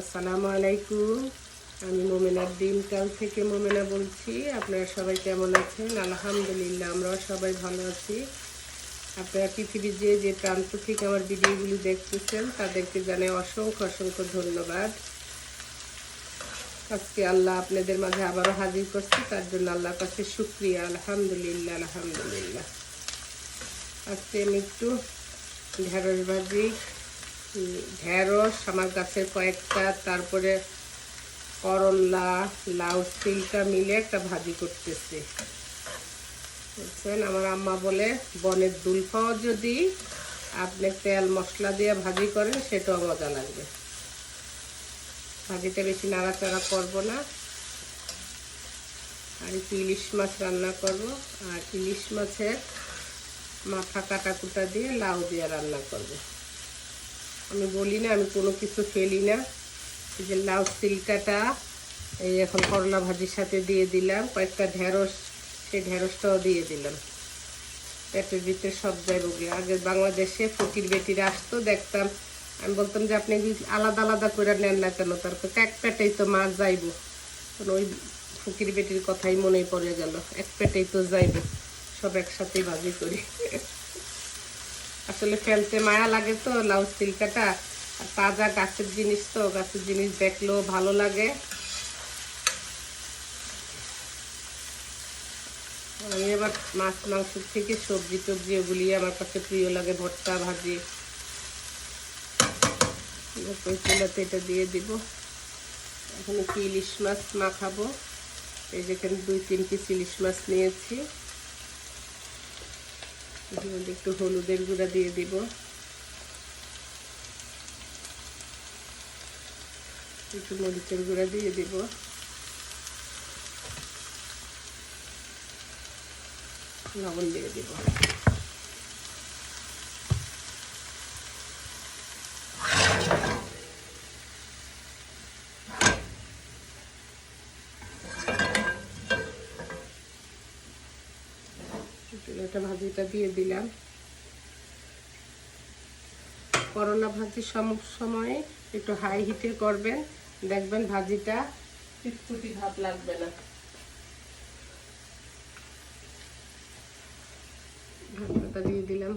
আসসালামু আলাইকুম। আমি মোমেনার দিনকাল থেকে মোমেনা বলছি। আপনারা সবাই কেমন আছেন? আলহামদুলিল্লাহ, আমরাও সবাই ভালো আছি। আপনারা পৃথিবীর যে যে প্রান্ত থেকে আমার ভিডিওগুলি দেখতেছেন, তাদেরকে জানাই অসংখ্য অসংখ্য ধন্যবাদ। আজকে আল্লাহ আপনাদের মাঝে আবারও হাজির করছি। তার জন্য আল্লাহর কাছে শুক্রিয়া। আলহামদুলিল্লাহ আলহামদুলিল্লাহ। আজকে আমি একটু ঢেঁড়স ভাজি ঢেঁড়স, আমার গাছের কয়েকটা, তারপরে করল্লা লাউ, তিলটা মিলে একটা ভাজি করতেছি। বুঝছেন? আমার আম্মা বলে, বনের দুলফাও যদি আপনি তেল মশলা দিয়ে ভাজি করেন, সেটাও মজা লাগবে। ভাজিটা বেশি নাড়াচাড়া করব না। আর একটু ইলিশ মাছ রান্না করব। আর ইলিশ মাছের মাথা কাটা কুটা দিয়ে লাউ দিয়ে রান্না করব। আমি বলি না, আমি কোনো কিছু ফেলি না। এই যে লাউ সিলকাটা, এই এখন করলা ভাজির সাথে দিয়ে দিলাম, কয়েকটা ঢেঁড়স, সেই ঢেঁড়সটাও দিয়ে দিলাম। পেটের ভিতরে সব যাইব গিয়ে আগে বাংলাদেশে ফকির বেটিরা আসতো, দেখতাম। আমি বলতাম যে আপনি আলাদা আলাদা করে নেন না কেন, তারপর এক পেটেই তো মাছ যাইব। ওই ফকির বেটির কথাই মনে পড়ে গেল, এক পেটেই তো যাইব, সব একসাথেই ভাজি করি। আসলে ফেলতে মায়া লাগে তো, লাউ সিল্কাটা আর তাজা গাছের জিনিস তো, গাছের জিনিস দেখলেও ভালো লাগে। আমি এবার মাছ, মাংস থেকে সবজি টবজি ওগুলি আমার কাছে প্রিয় লাগে, ভর্তা, ভাজি। চুলাতে এটা দিয়ে দিব। এখন একটু ইলিশ মাছ মাখাবো? এই যেখানে দুই, তিন পিস ইলিশ মাছ নিয়েছি। মধ্যে একটু হলুদের গুঁড়া দিয়ে দিব। একটু মরিচের গুঁড়া দিয়ে দিব। লবণ দিয়ে দিব। এটা ভাজিটা দিয়ে দিলাম। করলা ভাজি সম, সময়ে একটু হাই হিটে করবেন। দেখবেন ভাজিটা চিটকুটি ভাব লাগবে না। ঢাকনাটা দিয়ে দিলাম।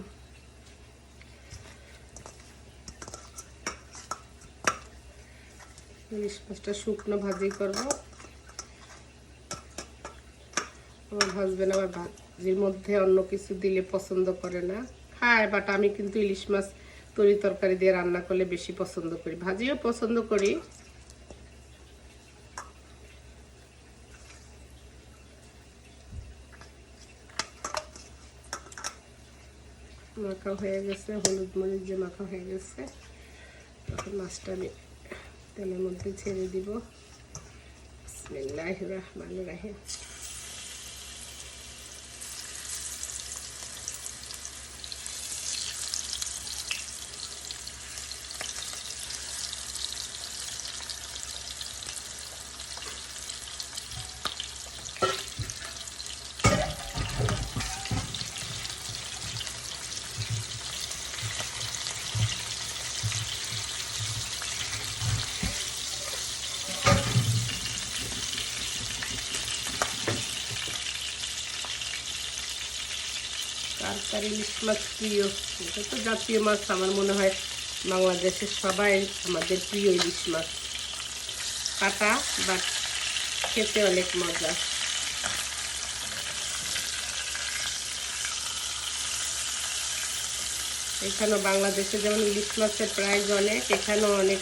ইলিশ শুকনো ভাজি করব। আমার হাজবেন্ড আবার ভাজির মধ্যে অন্য কিছু দিলে পছন্দ করে না। খায় বাট আমি কিন্তু ইলিশ মাছ তরি তরকারি দিয়ে রান্না করলে বেশি পছন্দ করি। ভাজিও পছন্দ করি। মাখা হয়ে গেছে, হলুদ মরিচ যে মাখা হয়ে গেছে। তখন মাছটা আমি তেলের মধ্যে ছেড়ে দিব। বিসমিল্লাহির রহমানির রহিম। কার ইলিশ মাছ প্রিয়। এটা তো জাতীয় মাছ, আমার মনে হয় বাংলাদেশের সবাই আমাদের প্রিয় ইলিশ মাছ। কাটা বা খেতে অনেক মজা। এখানেও বাংলাদেশে যেমন ইলিশ মাছের প্রাইস অনেক, এখানেও অনেক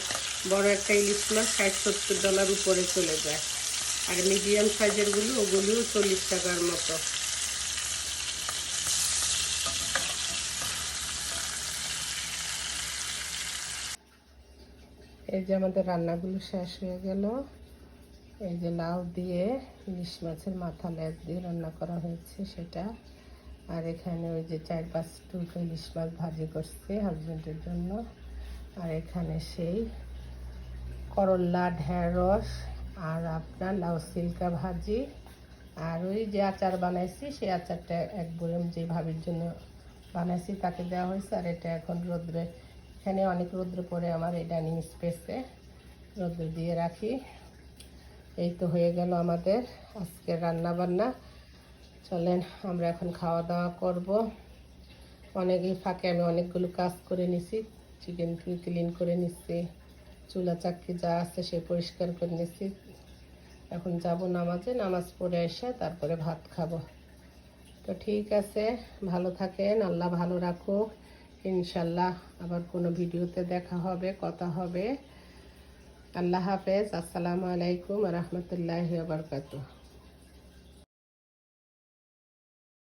বড় একটা ইলিশ মাছ ষাট সত্তর ডলার উপরে চলে যায়। আর মিডিয়াম সাইজেরগুলো ওগুলিও চল্লিশ টাকার মতো। এই যে আমাদের রান্নাগুলো শেষ হয়ে গেল। এই যে লাউ দিয়ে ইলিশ মাছের মাথা লেজ দিয়ে রান্না করা হয়েছে সেটা। আর এখানে ওই যে চার পাঁচ টুকরো ইলিশ মাছ ভাজি করছে হাজবেন্ডের জন্য। আর এখানে সেই করল্লা ঢেঁড়স আর আপনার লাউ সিল্কা ভাজি। আর ওই যে আচার বানাইছি, সেই আচারটা এক বরম যে ভাবির জন্য বানাইছি তাকে দেওয়া হয়েছে। আর এটা এখন রোদ্রে এখানে অনেক রোদ্র পরে আমার এই ডাইনিং স্পেসে। রোদে দিয়ে রাখি। এই তো হয়ে গেল আমাদের আজকে রান্না বান্না চলেন, আমরা এখন খাওয়া দাওয়া করব। অনেকই ফাঁকে আমি অনেকগুলো কাজ করে নিছি, চিকেন ক্লিন করে নিচ্ছি চুলা চাকরি যা আছে সে পরিষ্কার করে নিচ্ছি এখন যাব নামাজে, নামাজ পড়ে এসে তারপরে ভাত খাব। তো ঠিক আছে, ভালো থাকেন, আল্লাহ ভালো রাখুক। ইনশাল্লাহ আবার কোনো ভিডিওতে দেখা হবে কথা হবে। আল্লাহ হাফেজ। আসসালামু আলাইকুম রহমতুল্লাহ বারকাতুহ।